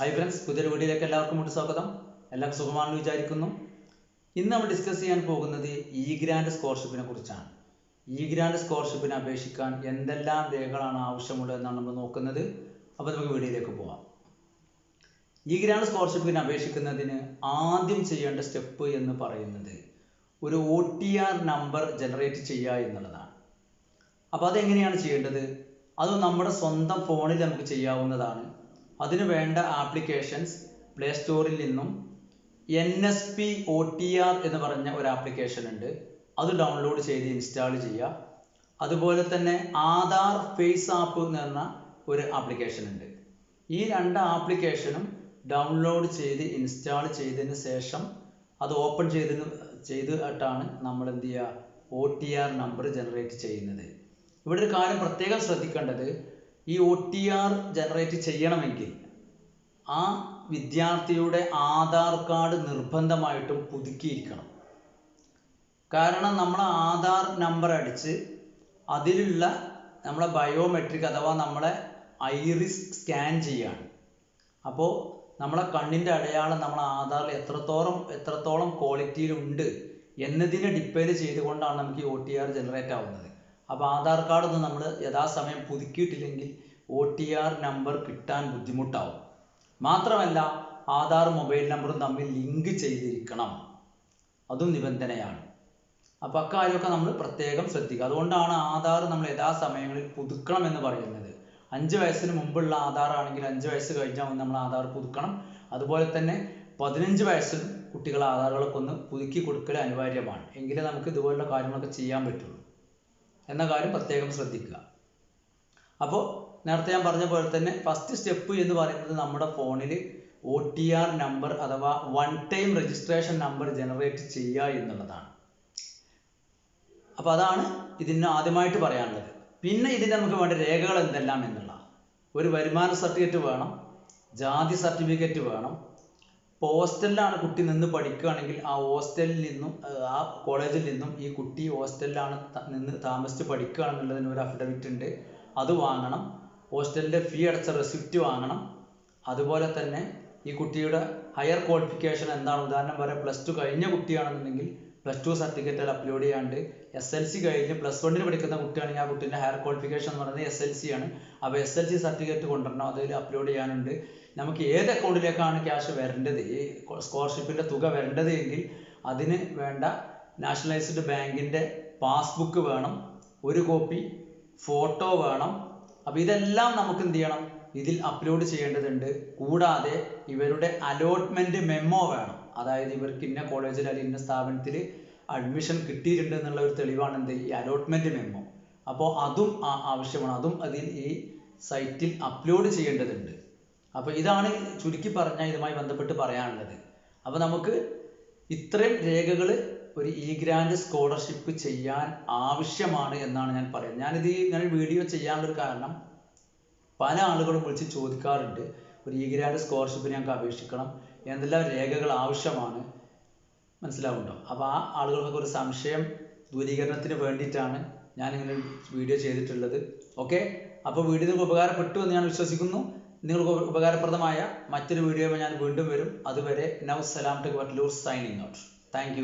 Hi friends പുതിയൊരു വീഡിയോയിലേക്ക് എല്ലാവർക്കും വേണ്ടി സ്വാഗതം. എല്ലാം സുഖമാണെന്ന് വിചാരിക്കുന്നു. ഇന്ന് നമ്മൾ ഡിസ്കസ് ചെയ്യാൻ പോകുന്നത് ഇ ഗ്രാൻഡ് സ്കോളർഷിപ്പിനെ കുറിച്ചാണ്. ഇ ഗ്രാൻഡ് സ്കോളർഷിപ്പിനെ അപേക്ഷിക്കാൻ എന്തെല്ലാം രേഖകളാണ് ആവശ്യമുള്ളത് എന്നാണ് നമ്മൾ നോക്കുന്നത്. അപ്പോൾ നമുക്ക് വീഡിയോയിലേക്ക് പോവാം. ഇ ഗ്രാൻഡ് സ്കോളർഷിപ്പിന് അപേക്ഷിക്കുന്നതിന് ആദ്യം ചെയ്യേണ്ട സ്റ്റെപ്പ് എന്ന് പറയുന്നത് ഒരു O T R number generate ചെയ്യുക എന്നുള്ളതാണ്. അപ്പോൾ അതെങ്ങനെയാണ് ചെയ്യേണ്ടത്? അത് നമ്മുടെ സ്വന്തം ഫോണിൽ നമുക്ക് ചെയ്യാവുന്നതാണ്. അതിന് വേണ്ട ആപ്ലിക്കേഷൻസ് പ്ലേ സ്റ്റോറിൽ നിന്നും N S P O T R എന്ന് പറഞ്ഞ ഒരു ആപ്ലിക്കേഷൻ ഉണ്ട്. അത് ഡൗൺലോഡ് ചെയ്ത് ഇൻസ്റ്റാൾ ചെയ്യുക. അതുപോലെ തന്നെ ആധാർ ഫേസ് ആപ്പ് എന്ന് പറഞ്ഞ ഒരു ആപ്ലിക്കേഷൻ ഉണ്ട്. ഈ രണ്ട് ആപ്ലിക്കേഷനും ഡൗൺലോഡ് ചെയ്ത് ഇൻസ്റ്റാൾ ചെയ്തതിന് ശേഷം അത് ഓപ്പൺ ചെയ്തതിന് ചെയ്തിട്ടാണ് നമ്മൾ എന്ത് ചെയ്യുക? O T R number generate ചെയ്യുന്നത്. ഇവിടെ ഒരു കാര്യം പ്രത്യേകം ശ്രദ്ധിക്കേണ്ടത്. ഈ ഒ ടി ആർ ജനറേറ്റ് ചെയ്യണമെങ്കിൽ ആ വിദ്യാർത്ഥിയുടെ ആധാർ കാർഡ് നിർബന്ധമായിട്ടും പുതുക്കിയിരിക്കണം. കാരണം നമ്മൾ ആധാർ നമ്പർ അടിച്ച് അതിലുള്ള നമ്മളെ ബയോമെട്രിക് അഥവാ നമ്മളെ ഐറിസ് സ്കാൻ ചെയ്യാണ് അപ്പോൾ നമ്മളെ കണ്ണിന്റെ അടയാളം നമ്മളെ ആധാറിൽ എത്രത്തോളം എത്രത്തോളം ക്വാളിറ്റിയിലുണ്ട് എന്നതിനെ ഡിപ്പെൻഡ് ചെയ്തുകൊണ്ടാണ് നമുക്ക് ഈ ഒ ടി ആർ ജനറേറ്റ് ആവുന്നത്. അപ്പോൾ ആധാർ കാർഡ് ഒന്നും നമ്മൾ യഥാസമയം പുതുക്കിയിട്ടില്ലെങ്കിൽ ഒ ടി ആർ നമ്പർ കിട്ടാൻ ബുദ്ധിമുട്ടാവും. മാത്രമല്ല ആധാർ മൊബൈൽ നമ്പറും തമ്മിൽ ലിങ്ക് ചെയ്തിരിക്കണം. അതും നിബന്ധനയാണ്. അപ്പോൾ അക്കാര്യമൊക്കെ നമ്മൾ പ്രത്യേകം ശ്രദ്ധിക്കുക. അതുകൊണ്ടാണ് ആധാർ നമ്മൾ യഥാസമയങ്ങളിൽ പുതുക്കണം എന്ന് പറയുന്നത്. അഞ്ച് വയസ്സിന് മുമ്പുള്ള ആധാർ ആണെങ്കിൽ അഞ്ച് വയസ്സ് കഴിഞ്ഞാൽ നമ്മൾ ആധാർ പുതുക്കണം. അതുപോലെ തന്നെ പതിനഞ്ച് വയസ്സിൽ കുട്ടികളെ ആധാറുകളൊക്കെ ഒന്ന് പുതുക്കി കൊടുക്കൽ അനിവാര്യമാണ്. എങ്കിലേ നമുക്ക് ഇതുപോലുള്ള കാര്യങ്ങളൊക്കെ ചെയ്യാൻ പറ്റുള്ളൂ. എന്ന കാര്യം പ്രത്യേകം ശ്രദ്ധിക്കുക. അപ്പോൾ നേരത്തെ ഞാൻ പറഞ്ഞ പോലെ തന്നെ ഫസ്റ്റ് സ്റ്റെപ്പ് എന്ന് പറയുന്നത് നമ്മുടെ ഫോണിൽ ഒ ടി ആർ നമ്പർ അഥവാ one time registration number generate ചെയ്യുക എന്നുള്ളതാണ്. അപ്പോൾ അതാണ് ഇതിന് ആദ്യമായിട്ട് പറയാനുള്ളത്. പിന്നെ ഇതിന് നമുക്ക് വേണ്ട രേഖകൾ എന്തെല്ലാം എന്നുള്ള. ഒരു വരുമാന സർട്ടിഫിക്കറ്റ് വേണം ജാതി സർട്ടിഫിക്കറ്റ് വേണം ഹോസ്റ്റലിലാണ് കുട്ടി നിന്ന് പഠിക്കുകയാണെങ്കിൽ ആ ഹോസ്റ്റലിൽ നിന്നും ആ കോളേജിൽ നിന്നും ഈ കുട്ടി ഹോസ്റ്റലിലാണ് നിന്ന് താമസിച്ച് പഠിക്കുകയാണെന്നുള്ളതിന് ഒരു അഫിഡവിറ്റ് ഉണ്ട്. അത് വാങ്ങണം. ഹോസ്റ്റലിന്റെ ഫീ അടച്ച റെസിപ്റ്റ് വാങ്ങണം. അതുപോലെ തന്നെ ഈ കുട്ടിയുടെ ഹയർ ക്വാളിഫിക്കേഷൻ എന്താണ്? ഉദാഹരണം പറയാം. പ്ലസ് ടു കഴിഞ്ഞ കുട്ടിയാണെന്നുണ്ടെങ്കിൽ പ്ലസ് ടു സർട്ടിഫിക്കറ്റ് അപ്ലോഡ് ചെയ്യാണ്ട് എസ് എൽ സി കഴിഞ്ഞ് പ്ലസ് വണ്ണിന് പഠിക്കുന്ന കുട്ടിയാണെങ്കിൽ ആ കുട്ടീന്റെ ഹയർ ക്വാളിഫിക്കേഷൻ എന്ന് പറയുന്നത് എസ് എൽ സി ആണ്. അപ്പോൾ എസ് എൽ സി സർട്ടിഫിക്കറ്റ് കൊണ്ടുവരണം. അതിൽ അപ്ലോഡ് ചെയ്യാനുണ്ട്. നമുക്ക് ഏത് അക്കൗണ്ടിലേക്കാണ് ക്യാഷ് വരേണ്ടത്? ഈ സ്കോളർഷിപ്പിന്റെ തുക വരേണ്ടത് എങ്കിൽ അതിന് വേണ്ട നാഷണലൈസ്ഡ് ബാങ്കിന്റെ പാസ്ബുക്ക് വേണം ഒരു കോപ്പി ഫോട്ടോ വേണം. അപ്പോൾ ഇതെല്ലാം നമുക്ക് എന്ത് ചെയ്യണം? ഇതിൽ അപ്ലോഡ് ചെയ്യേണ്ടതുണ്ട്. കൂടാതെ ഇവരുടെ അലോട്ട്മെന്റ് മെമ്മോ വേണം. അതായത് ഇവർക്ക് ഇന്ന കോളേജിൽ അല്ലെങ്കിൽ ഇന്ന സ്ഥാപനത്തിൽ അഡ്മിഷൻ കിട്ടിയിട്ടുണ്ട് എന്നുള്ള ഒരു തെളിവാണ് എന്ത്? ഈ അലോട്ട്മെന്റ് മെമ്മോ അപ്പോൾ അതും ആവശ്യമാണ്. അതും അതിൽ ഈ സൈറ്റിൽ അപ്ലോഡ് ചെയ്യേണ്ടതുണ്ട്. അപ്പോൾ ഇതാണ് ചുരുക്കി പറഞ്ഞ ഇതുമായി ബന്ധപ്പെട്ട് പറയാനുള്ളത്. അപ്പോൾ നമുക്ക് ഇത്രയും രേഖകൾ ഒരു ഇ ഗ്രാൻഡ് സ്കോളർഷിപ്പ് ചെയ്യാൻ ആവശ്യമാണ് എന്നാണ് ഞാൻ പറയുന്നത്. ഞാനിത് ഇങ്ങനെ വീഡിയോ ചെയ്യാനുള്ളൊരു കാരണം പല ആളുകളും വിളിച്ച് ചോദിക്കാറുണ്ട്. ഒരു ഇ ഗ്രാഡ് സ്കോളർഷിപ്പ് ഞങ്ങൾക്ക് അപേക്ഷിക്കണം എന്തെല്ലാം രേഖകൾ ആവശ്യമാണ്. മനസ്സിലാവുന്നുണ്ടോ അപ്പോൾ ആ ആളുകൾക്കൊക്കെ ഒരു സംശയം ദൂരീകരണത്തിന് വേണ്ടിയിട്ടാണ് ഞാനിങ്ങനെ വീഡിയോ ചെയ്തിട്ടുള്ളത്. ഓക്കെ അപ്പോൾ വീഡിയോ നിങ്ങൾക്ക് ഉപകാരപ്പെട്ടു എന്ന് ഞാൻ വിശ്വസിക്കുന്നു. നിങ്ങൾക്ക് ഉപകാരപ്രദമായ മറ്റൊരു വീഡിയോ ഞാൻ വീണ്ടും വരും. അതുവരെ now Salam to Vatloor signing out thank